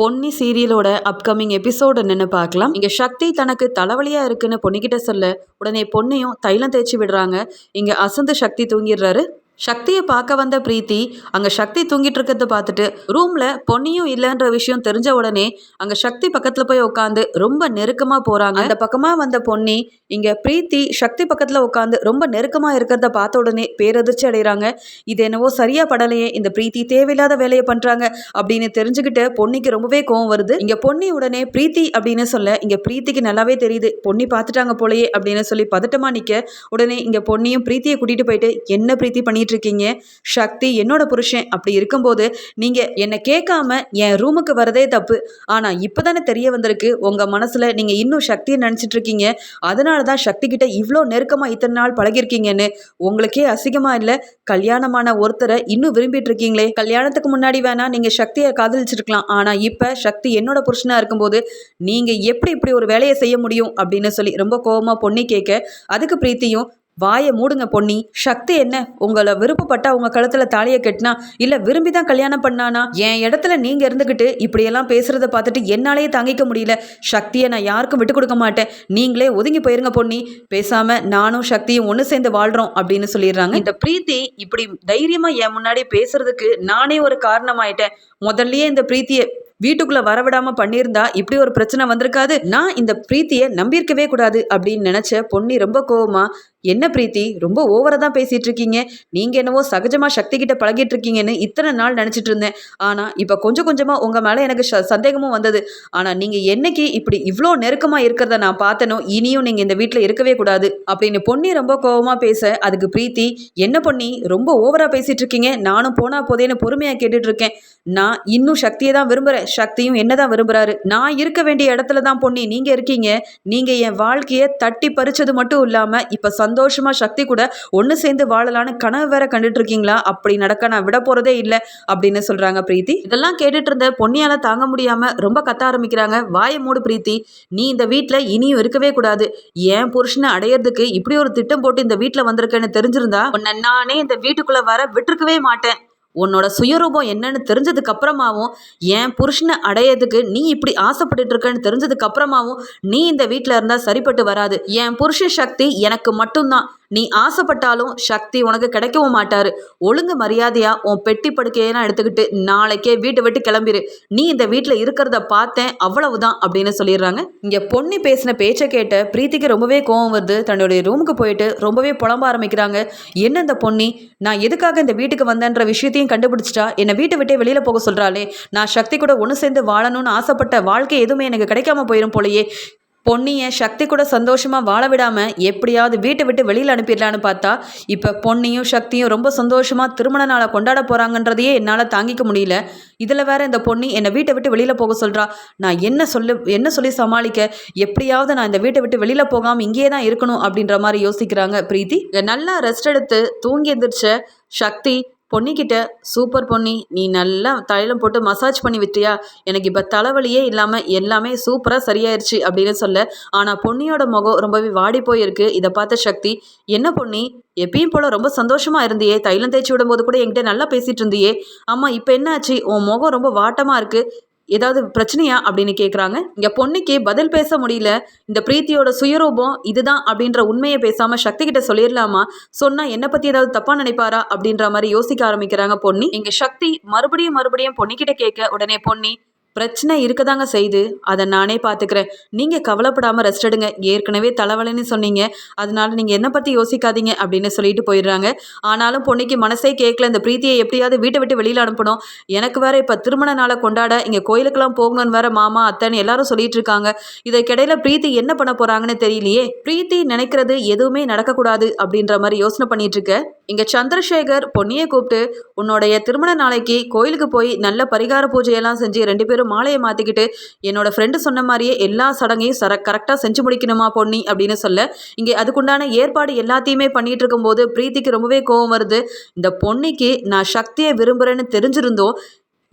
Ponni சீரியலோட upcoming episode என்னன்னு பார்க்கலாம். இங்கே சக்தி தனக்கு தலைவலியாக இருக்குன்னு பொன்னிக்கிட்ட சொல்ல உடனே பொன்னையும் தைலம் தேய்ச்சி விடுறாங்க. இங்கே அசந்து சக்தி தூங்கிடுறாரு. சக்தியை பார்க்க வந்த பிரீத்தி அங்கே சக்தி தூங்கிட்டு இருக்கிறத பார்த்துட்டு ரூமில் பொன்னியும் இல்லைன்ற விஷயம் தெரிஞ்ச உடனே அங்கே சக்தி பக்கத்தில் போய் உட்காந்து ரொம்ப நெருக்கமாக போகிறாங்க அந்த பக்கமாக வந்த பொன்னி இங்கே பிரீத்தி சக்தி பக்கத்தில் உட்காந்து ரொம்ப நெருக்கமாக இருக்கிறத பார்த்த உடனே பேரதிர்ச்சி அடைகிறாங்க. இது என்னவோ சரியா படலையே இந்த பிரீத்தி தேவையில்லாத வேலையை பண்ணுறாங்க அப்படின்னு தெரிஞ்சுக்கிட்டு பொன்னிக்கு ரொம்பவே கோவம் வருது. இங்கே பொன்னி உடனே பிரீத்தி அப்படின்னு சொல்ல இங்கே பிரீத்திக்கு நல்லாவே தெரியுது பொன்னி பார்த்துட்டாங்க போலயே அப்படின்னு சொல்லி பதட்டமாக நிற்க உடனே இங்கே பொன்னியும் பிரீத்தியை கூட்டிகிட்டு போயிட்டு என்ன பிரீத்தி பண்ணிட்டு இருக்கீங்க சக்தி என்னோட புருஷன் அப்படி இருக்கும்போது நீங்கள் என்னை கேட்காம என் ரூமுக்கு வரதே தப்பு. ஆனால் இப்போ தானே தெரிய வந்திருக்கு. உங்கள் மனசில் நீங்கள் இன்னும் சக்தியை நினச்சிட்டு இருக்கீங்க அதனால தான் சக்தி கிட்ட இவ்வளோ நெருக்கமாக இத்தனை நாள் பழகிருக்கீங்கன்னு உங்களுக்கே அசிங்கமாக இல்லை? கல்யாணமான ஒருத்தரை இன்னும் விரும்பிட்டு இருக்கீங்களே கல்யாணத்துக்கு முன்னாடி வேணா நீங்கள் சக்தியை காதலிச்சிருக்கலாம். ஆனால் இப்போ சக்தி என்னோட புருஷனாக இருக்கும்போது நீங்கள் எப்படி இப்படி ஒரு வேலையை செய்ய முடியும்? அப்படின்னு சொல்லி ரொம்ப கோவமாக பொண்ணி கேட்க அதுக்கு பிரீத்தியும் வாயை மூடுங்க பொன்னி. சக்தி என்ன? உங்களை விருப்பப்பட்டா உங்க கழுத்துல தாலியை கட்டினா இல்ல விரும்பி தான் கல்யாணம் பண்ணானா? என் இடத்துல நீங்க இருந்துகிட்டு இப்படியெல்லாம் பேசுறத பார்த்துட்டு என்னாலேயே தாங்கிக்க முடியல. சக்தியை நான் யாருக்கும் விட்டு கொடுக்க மாட்டேன். நீங்களே ஒதுங்கி போயிருங்க பொன்னி. பேசாம நானும் சக்தியும் ஒன்று சேர்ந்து வாழ்றோம் அப்படின்னு சொல்லிடுறாங்க. இந்த பிரீத்தி இப்படி தைரியமா என் முன்னாடி பேசுறதுக்கு நானே ஒரு காரணமாயிட்டேன். முதல்லயே இந்த பிரீத்தியை வீட்டுக்குள்ள வரவிடாம பண்ணியிருந்தா இப்படி ஒரு பிரச்சனை வந்திருக்காது. நான் இந்த பிரீத்தியை நம்பியிருக்கவே கூடாது அப்படின்னு நினைச்ச பொன்னி ரொம்ப கோவமா என்ன பிரீத்தி ரொம்ப ஓவரா தான் பேசிட்டு இருக்கீங்க நீங்க என்னவோ சகஜமா சக்தி கிட்ட பழகிட்டு இருக்கீங்கன்னு இத்தனை நாள் நினைச்சிட்டு இருந்தேன் ஆனா இப்ப கொஞ்சம் கொஞ்சமா உங்க மேல எனக்கு ச- சந்தேகமும் வந்தது. ஆனா நீங்க என்னைக்கு இப்படி இவ்வளோ நெருக்கமா இருக்கிறத நான் பார்த்தனோ இனியும் நீங்க இந்த வீட்டுல இருக்கவே கூடாது அப்படின்னு பொன்னி ரொம்ப கோவமா பேச அதுக்கு பிரீத்தி என்ன பொன்னி ரொம்ப ஓவரா பேசிட்டு இருக்கீங்க நானும் போனா போதேன்னு பொறுமையா கேட்டுட்டு இருக்கேன் நான் இன்னும் சக்தியை தான் விரும்புறேன். சக்தியும் என்னதான் விரும்புறாரு. நான் இருக்க வேண்டிய இடத்துல தான் பொன்னி நீங்க இருக்கீங்க. நீங்க என் வாழ்க்கையை தட்டி பறிச்சது மட்டும் இல்லாம இப்ப சந்தோஷமா சக்தி கூட ஒன்று சேர்ந்து வாழலான்னு கனவு வேற கண்டுட்டு இருக்கீங்களா அப்படி நடக்க நான் விட போறதே இல்லை அப்படின்னு சொல்றாங்க பிரீத்தி. இதெல்லாம் கேட்டுட்டு இருந்த பொன்னியால் தாங்க முடியாம ரொம்ப கத்த ஆரம்பிக்கிறாங்க. வாயை மூடு பிரீத்தி. நீ இந்த வீட்டில் இனியும் இருக்கவே கூடாது. என் புருஷனை அடையறதுக்கு இப்படி ஒரு திட்டம் போட்டு இந்த வீட்டில் வந்திருக்கேன்னு தெரிஞ்சிருந்தா? உன்னை நானே இந்த வீட்டுக்குள்ள வர விட்டுருக்கவே மாட்டேன். உன்னோட சுயரூபம் என்னன்னு தெரிஞ்சதுக்கு அப்புறமாவும் என் புருஷனை அடையிறதுக்கு நீ இப்படி ஆசைப்பட்டு இருக்கன்னு தெரிஞ்சதுக்கு அப்புறமாவும் நீ இந்த வீட்டில் இருந்தால் சரிப்பட்டு வராது. என் புருஷ சக்தி எனக்கு மட்டும்தான். நீ ஆசைப்பட்டாலும் சக்தி உனக்கு கிடைக்கவும் மாட்டாரு. ஒழுங்கு மரியாதையா உன் பெட்டி படுக்கையெல்லாம் எடுத்துக்கிட்டு நாளைக்கே வீட்டை விட்டு கிளம்பிரு. நீ இந்த வீட்டில் இருக்கிறத பார்த்தேன் அவ்வளவுதான் அப்படின்னு சொல்லிடுறாங்க. இங்க பொன்னி பேசின பேச்சை கேட்ட பிரீத்திக்கு ரொம்பவே கோவம் வருது. தன்னுடைய ரூமுக்கு போயிட்டு ரொம்பவே புலம்ப ஆரம்பிக்கிறாங்க. என்ன இந்த பொன்னி? நான் எதுக்காக இந்த வீட்டுக்கு வந்தேன்ற விஷயத்தையும் கண்டுபிடிச்சிட்டா? என்னை வீட்டை விட்டே வெளியில போக சொல்றாளே. நான் சக்தி கூட ஒன்று சேர்ந்து வாழணும்னு ஆசைப்பட்ட வாழ்க்கை எதுவுமே எனக்கு கிடைக்காம போயிடும் போலயே. பொன்னியை சக்தி கூட சந்தோஷமாக வாழ விடாமல் எப்படியாவது வீட்டை விட்டு வெளியில் அனுப்பிடலான்னு பார்த்தா இப்போ பொன்னியும் சக்தியும் ரொம்ப சந்தோஷமாக திருமண நாளை கொண்டாட போகிறாங்கன்றதையே என்னால் தாங்கிக்க முடியல. இதில் வேற இந்த பொன்னி என்னை வீட்டை விட்டு வெளியில் போக சொல்கிறா நான் என்ன சொல்லு என்ன சொல்லி சமாளிக்க? எப்படியாவது நான் இந்த வீட்டை விட்டு வெளியில் போகாமல் இங்கேயே தான் இருக்கணும் அப்படின்ற மாதிரி யோசிக்கிறாங்க. பிரீத்தி நல்லா ரெஸ்ட் எடுத்து தூங்கி எந்திரிச்ச சக்தி பொன்னிக்கிட்ட சூப்பர் பொன்னி நீ நல்லா தைலம் போட்டு மசாஜ் பண்ணி விட்டியா? எனக்கு இப்போ தலைவலியே இல்லாமல் எல்லாமே சூப்பராக சரியாயிருச்சு அப்படின்னு சொல்ல ஆனால் பொன்னியோட முகம் ரொம்பவே வாடி போயிருக்கு. இதை பார்த்த சக்தி என்ன பொன்னி எப்பயும் போல ரொம்ப சந்தோஷமா இருந்தியே. தைலம் தேய்ச்சி விடும்போது கூட என்கிட்ட நல்லா பேசிட்டு இருந்தியே. ஆமாம் இப்போ என்னாச்சு? உன் முகம் ரொம்ப வாட்டமாக இருக்கு. ஏதாவது பிரச்சனையா அப்படின்னு கேட்குறாங்க இங்கே பொண்ணுக்கே பதில் பேச முடியல. இந்த பிரீத்தியோட சுயரூபம் இதுதான் அப்படின்ற உண்மையை பேசாம சக்தி கிட்ட சொல்லிடலாமா சொன்னா என்ன பத்தி ஏதாவது தப்பா நினைப்பாரா? அப்படின்ற மாதிரி யோசிக்க ஆரம்பிக்கிறாங்க பொன்னி. இங்க சக்தி மறுபடியும் மறுபடியும் பொன்னிக்கிட்ட கேட்க உடனே பொன்னி பிரச்சனை இருக்கதாங்க செய்து. அதை நானே பார்த்துக்கிறேன் நீங்கள் கவலைப்படாமல் ரெஸ்ட் எடுங்க. ஏற்கனவே தலைவலைன்னு சொன்னீங்க. அதனால நீங்கள் என்னை பற்றி யோசிக்காதீங்க அப்படின்னு சொல்லிட்டு போயிடுறாங்க. ஆனாலும் பொண்ணுக்கு மனசே கேட்கல இந்த பிரீத்தியை எப்படியாவது வீட்டை விட்டு வெளியில் அனுப்பணும். எனக்கு வேற இப்போ திருமண நாளை கொண்டாட இங்கே கோயிலுக்கெல்லாம் போகணும்னு வேற மாமா அத்தைன்னு எல்லாரும் சொல்லிட்டு இருக்காங்க. இதற்கிடையில பிரீத்தி என்ன பண்ண போறாங்கன்னு தெரியலையே. பிரீத்தி நினைக்கிறது எதுவுமே நடக்கக்கூடாது அப்படின்ற மாதிரி யோசனை பண்ணிட்டு இருக்க. இங்க சந்திரசேகர் பொன்னியை கூப்பிட்டு உன்னுடைய திருமண நாளைக்கு கோயிலுக்கு போய் நல்ல பரிகார பூஜையெல்லாம் செஞ்சு ரெண்டு பேரும் மாலையை மாத்திக்கிட்டு என்னோட ஃப்ரெண்டு சொன்ன மாதிரியே எல்லா சடங்கையும் சர கரெக்டாக செஞ்சு முடிக்கணுமா பொன்னி? அப்படின்னு சொல்ல இங்கே அதுக்குண்டான ஏற்பாடு எல்லாத்தையுமே பண்ணிட்டு இருக்கும்போது பிரீத்திக்கு ரொம்பவே கோவம் வருது. இந்த பொன்னிக்கு நான் சக்தியை விரும்புகிறேன்னு தெரிஞ்சிருந்தோம்.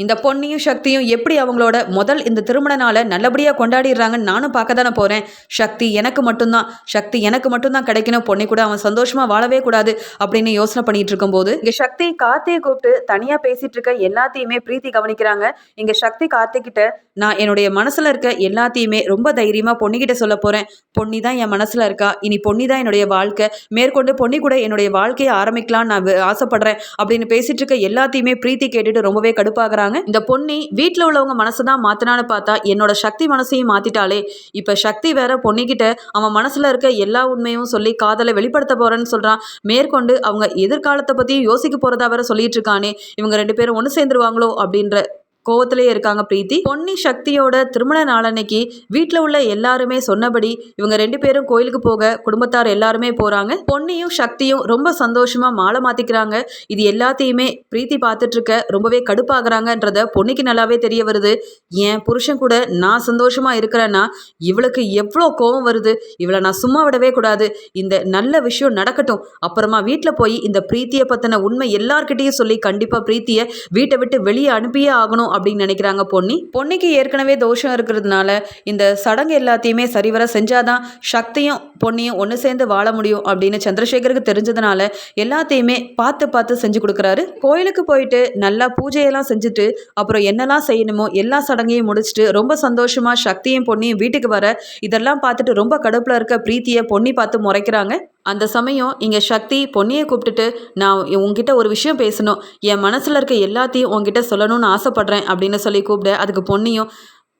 இந்த பொன்னியும் சக்தியும் எப்படி அவங்களோட முதல் இந்த திருமண நாளை நல்லபடியாக கொண்டாடிடுறாங்கன்னு நானும் பார்க்க தானே போகிறேன் சக்தி எனக்கு மட்டும்தான். சக்தி எனக்கு மட்டும்தான் கிடைக்கணும். பொண்ணை கூட அவன் சந்தோஷமாக வாழவே கூடாது அப்படின்னு யோசனை பண்ணிட்டு இருக்கும்போது இங்கே சக்தி கார்த்தியை கூப்பிட்டு தனியாக பேசிட்டு இருக்க எல்லாத்தையுமே பிரீத்தி கவனிக்கிறாங்க. இங்கே சக்தி கார்த்திகிட்ட நான் என்னுடைய மனசில் இருக்க எல்லாத்தையுமே ரொம்ப தைரியமாக பொண்ணிக்கிட்ட சொல்ல போகிறேன் பொன்னி தான் என் மனசில் இருக்கா? இனி பொன்னி தான் என்னுடைய வாழ்க்கை. மேற்கொண்டு பொன்னி கூட என்னுடைய வாழ்க்கையை ஆரம்பிக்கலாம்னு நான் ஆசைப்படுறேன். அப்படின்னு பேசிட்டு இருக்க எல்லாத்தையுமே பிரீத்தி கேட்டுட்டு ரொம்பவே கடுப்பாகிறாங்க. இந்த பொன்னி வீட்டில் உள்ளவங்க மனசை தான் மாத்தினான்னு பார்த்தா என்னோட சக்தி மனசையும் மாத்திட்டாலே இப்போ சக்தி வேற பொண்ணிக்கிட்ட அவன் மனசுல இருக்க எல்லா உண்மையும் சொல்லி காதலை வெளிப்படுத்த போறேன்னு சொல்றான். மேற்கொண்டு அவங்க எதிர்காலத்தை பத்தியும் யோசிக்க போறதா வேற சொல்லிட்டு இருக்கானே. இவங்க ரெண்டு பேரும் ஒன்று சேர்ந்துருவாங்களோ அப்படின்ற கோவத்திலே இருக்காங்க பிரீத்தி. பொன்னி சக்தியோட திருமண நாளன்னைக்கு வீட்டில் உள்ள எல்லாருமே சொன்னபடி இவங்க ரெண்டு பேரும் கோயிலுக்கு போக குடும்பத்தார் எல்லாருமே போறாங்க. பொன்னியும் சக்தியும் ரொம்ப சந்தோஷமா மாலை மாத்திக்கிறாங்க. இது எல்லாத்தையுமே பிரீத்தி பார்த்துட்டு இருக்க ரொம்பவே கடுப்பாகிறாங்கன்றத பொன்னிக்கு நல்லாவே தெரிய வருது. என் புருஷன் கூட நான் சந்தோஷமா இருக்கிறேன்னா இவளுக்கு எவ்வளோ கோவம் வருது. இவளை நான் சும்மா விடவே கூடாது. இந்த நல்ல விஷயம் நடக்கட்டும். அப்புறமா வீட்டில் போய் இந்த பிரீத்தியை பற்றின உண்மை எல்லார்கிட்டையும் சொல்லி கண்டிப்பாக பிரீத்தியை வீட்டை விட்டு வெளியே அனுப்பியே ஆகணும் அப்படின்னு நினைக்கிறாங்க பொன்னி. பொன்னிக்கு ஏற்கனவே தோஷம் இருக்கிறதுனால இந்த சடங்கு எல்லாத்தையுமே சரிவர செஞ்சாதான் சக்தியும் பொன்னியும் ஒன்று சேர்ந்து வாழ முடியும் அப்படின்னு சந்திரசேகருக்கு தெரிஞ்சதுனால எல்லாத்தையுமே பார்த்து பார்த்து செஞ்சு கொடுக்குறாரு. கோயிலுக்கு போயிட்டு நல்லா பூஜையெல்லாம் செஞ்சுட்டு அப்புறம் என்னெல்லாம் செய்யணுமோ எல்லா சடங்கையும் முடிச்சுட்டு ரொம்ப சந்தோஷமாக சக்தியும் பொன்னியும் வீட்டுக்கு வர இதெல்லாம் பார்த்துட்டு ரொம்ப கடுப்பில் இருக்க பிரீத்தியை பொன்னி பார்த்து முறைக்கிறாங்க. அந்த சமயம் இங்கே சக்தி பொன்னியை கூப்பிட்டுட்டு நான் உங்ககிட்ட ஒரு விஷயம் பேசணும். என் மனசில் இருக்க எல்லாத்தையும் உங்ககிட்ட சொல்லணும்னு ஆசைப்பட்றேன் அப்படின்னு சொல்லி கூப்பிட. அதுக்கு பொன்னியும்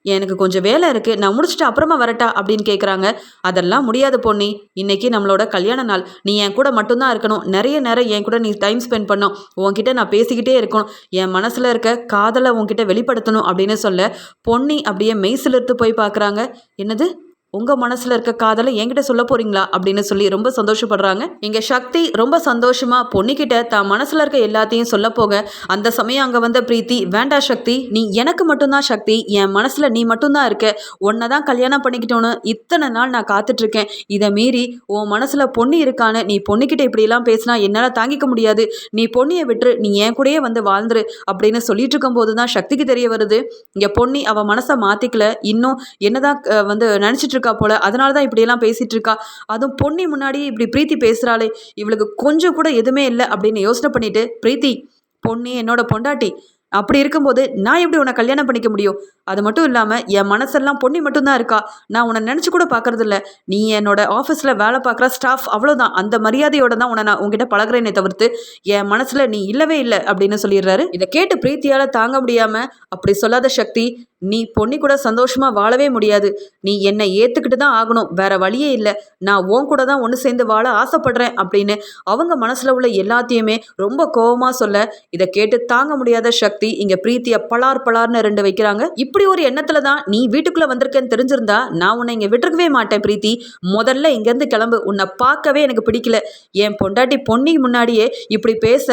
எனக்கு கொஞ்சம் வேலை இருக்குது நான் முடிச்சுட்டு அப்புறமா வரட்டா அப்படின்னு கேட்குறாங்க அதெல்லாம் முடியாது பொன்னி. இன்னைக்கு நம்மளோட கல்யாண நாள். நீ என் கூட மட்டும்தான் இருக்கணும். நிறைய நேரம் என் கூட நீ டைம் ஸ்பெண்ட் பண்ணும். உன்கிட்ட நான் பேசிக்கிட்டே இருக்கணும். என் மனசில் இருக்க காதலை உன்கிட்ட வெளிப்படுத்தணும் அப்படின்னு சொல்ல பொன்னி அப்படியே மெய்சிலிருத்து போய் பார்க்குறாங்க என்னது? உங்கள் மனசில் இருக்க காதலை என்கிட்ட சொல்ல போறீங்களா அப்படின்னு சொல்லி ரொம்ப சந்தோஷப்படுறாங்க. இங்கே சக்தி ரொம்ப சந்தோஷமாக பொண்ணுக்கிட்ட தான் மனசில் இருக்க எல்லாத்தையும் சொல்ல போக அந்த சமயம் அங்கே வந்த பிரீத்தி வேண்டா சக்தி நீ எனக்கு மட்டும்தான் சக்தி என் மனசில் நீ மட்டும்தான் இருக்க உன்னை தான் கல்யாணம் பண்ணிக்கிட்டோன்னு இத்தனை நாள் நான் காத்துட்ருக்கேன். இதை மீறி உன் மனசில் பொண்ணு இருக்கான்னு நீ பொண்ணுக்கிட்ட இப்படியெல்லாம் பேசினா என்னால் தாங்கிக்க முடியாது. நீ பொண்ணியை விட்டுரு நீ என் கூடயே வந்து வாழ்ந்துரு அப்படின்னு சொல்லிட்டு இருக்கும்போது தான் சக்திக்கு தெரிய வருது. இங்கே பொண்ணி அவள் மனசை மாற்றிக்கல இன்னும் என்னதான் வந்து நினச்சிட்டு இருக்கா போல. அதனால தான் இப்படியெல்லாம் பேசிட்டு இருக்கா அதுவும் பொன்னி முன்னாடி இப்படி பிரீத்தி பேசுகிறாளே இவளுக்கு கொஞ்சம் கூட எதுவுமே இல்லை அப்படின்னு யோசனை பண்ணிட்டு பிரீத்தி பொன்னி என்னோட பொண்டாட்டி அப்படி இருக்கும்போது நான் எப்படி உன்னை கல்யாணம் பண்ணிக்க முடியும்? அது மட்டும் இல்லாமல் என் மனசெல்லாம் பொண்ணி மட்டும்தான் இருக்கா? நான் உன்னை நினச்சி கூட பார்க்கறதில்ல நீ என்னோட ஆஃபீஸில் வேலை பார்க்குற ஸ்டாஃப் அவ்வளோதான் அந்த மரியாதையோட தான் உன்னை நான் உங்ககிட்ட பழகுறேனே தவிர்த்து என் மனசில் நீ இல்லவே இல்லை அப்படின்னு சொல்லிடுறாரு. இதை கேட்டு பிரீத்தியால் தாங்க முடியாமல் அப்படி சொல்லாத சக்தி நீ பொன்னி கூட சந்தோஷமாக வாழவே முடியாது. நீ என்னை ஏற்றுக்கிட்டு தான் ஆகணும். வேற வழியே இல்லை. நான் உன் கூட தான் ஒன்று சேர்ந்து வாழ ஆசைப்படுறேன் அப்படின்னு அவங்க மனசில் உள்ள எல்லாத்தையுமே ரொம்ப கோவமாக சொல்ல இதை கேட்டு தாங்க முடியாத சக்தி இங்கே பிரீத்திய பலார் பலார்னு ரெண்டு வைக்கிறாங்க. இப்படி ஒரு எண்ணத்தில் தான் நீ வீட்டுக்குள்ளே வந்திருக்கேன்னு தெரிஞ்சிருந்தா நான் உன்னை இங்கே விட்டுருக்கவே மாட்டேன் பிரீத்தி. முதல்ல இங்கேருந்து கிளம்பு. உன்னை பார்க்கவே எனக்கு பிடிக்கல. என் பொண்டாட்டி பொன்னி முன்னாடியே இப்படி பேச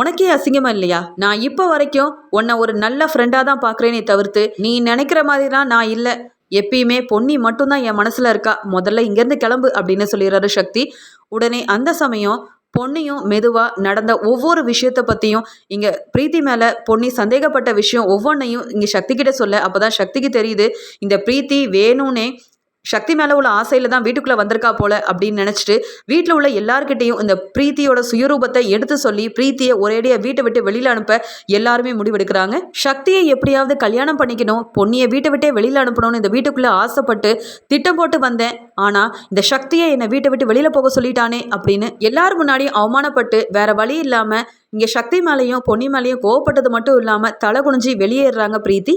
உனக்கே அசிங்கமா இல்லையா? நான் இப்போ வரைக்கும் உன்னை ஒரு நல்ல ஃப்ரெண்டாக தான் பார்க்குறேனே தவிர்த்து நீ நீ நினைக்கிற மாதிரிலாம் நான் இல்லை. எப்பயுமே பொன்னி மட்டும்தான் என் மனசில் இருக்கா? முதல்ல இங்கேருந்து கிளம்பு அப்படின்னு சொல்லிடுறாரு சக்தி. உடனே அந்த சமயம் பொன்னியும் மெதுவாக நடந்த ஒவ்வொரு விஷயத்தை பற்றியும் இங்கே பிரீத்தி மேலே பொன்னி சந்தேகப்பட்ட விஷயம் ஒவ்வொன்றையும் இங்கே சக்தி கிட்ட சொல்ல அப்போ தான் சக்திக்கு தெரியுது இந்த பிரீத்தி வேணும்னே சக்தி மேலே உள்ள ஆசையில் தான் வீட்டுக்குள்ளே வந்திருக்கா போல அப்படின்னு நினச்சிட்டு வீட்டில் உள்ள எல்லார்கிட்டையும் இந்த பிரீத்தியோட சுயரூபத்தை எடுத்து சொல்லி பிரீத்தியை ஒரேடியாக வீட்டை விட்டு வெளியில் அனுப்ப எல்லாருமே முடிவெடுக்கிறாங்க. சக்தியை எப்படியாவது கல்யாணம் பண்ணிக்கணும் பொன்னியை வீட்டை விட்டே வெளியில் அனுப்பணும்னு இந்த வீட்டுக்குள்ளே ஆசைப்பட்டு திட்டம் போட்டு வந்தேன். ஆனால் இந்த சக்தியை என்னை வீட்டை விட்டு வெளியில் போக சொல்லிட்டானே அப்படின்னு எல்லார் முன்னாடியும் அவமானப்பட்டு வேற வழி இல்லாமல் இங்கே சக்தி மேலேயும் பொன்னி மேலேயும் கோவப்பட்டது மட்டும் இல்லாமல் தலை குனிஞ்சு வெளியேறுறாங்க பிரீத்தி.